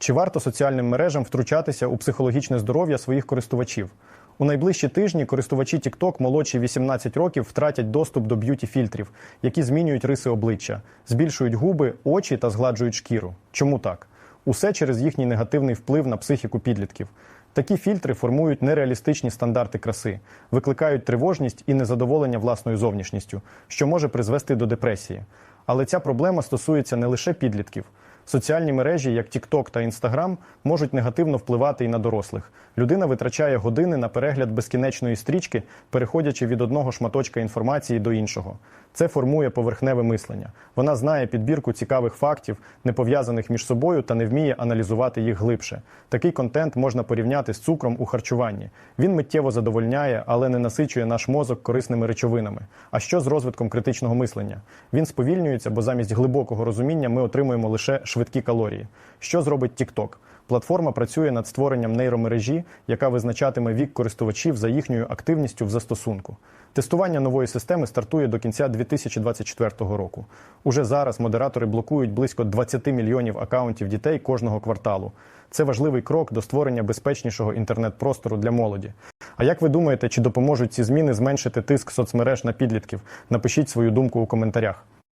Чи варто соціальним мережам втручатися у психологічне здоров'я своїх користувачів? У найближчі тижні користувачі TikTok молодші 18 років втратять доступ до б'юті-фільтрів, які змінюють риси обличчя, збільшують губи, очі та згладжують шкіру. Чому так? Усе через їхній негативний вплив на психіку підлітків. Такі фільтри формують нереалістичні стандарти краси, викликають тривожність і незадоволення власною зовнішністю, що може призвести до депресії. Але ця проблема стосується не лише підлітків. Соціальні мережі, як TikTok та Instagram, можуть негативно впливати і на дорослих. Людина витрачає години на перегляд безкінечної стрічки, переходячи від одного шматочка інформації до іншого. Це формує поверхневе мислення. Вона знає підбірку цікавих фактів, не пов'язаних між собою, та не вміє аналізувати їх глибше. Такий контент можна порівняти з цукром у харчуванні. Він миттєво задовольняє, але не насичує наш мозок корисними речовинами. А що з розвитком критичного мислення? Він сповільнюється, бо замість глибокого розуміння ми отримуємо лише швидкі калорії. Що зробить TikTok? Платформа працює над створенням нейромережі, яка визначатиме вік користувачів за їхньою активністю в застосунку. Тестування нової системи стартує до кінця 2024 року. Уже зараз модератори блокують близько 20 мільйонів акаунтів дітей кожного кварталу. Це важливий крок до створення безпечнішого інтернет-простору для молоді. А як ви думаєте, чи допоможуть ці зміни зменшити тиск соцмереж на підлітків? Напишіть свою думку у коментарях.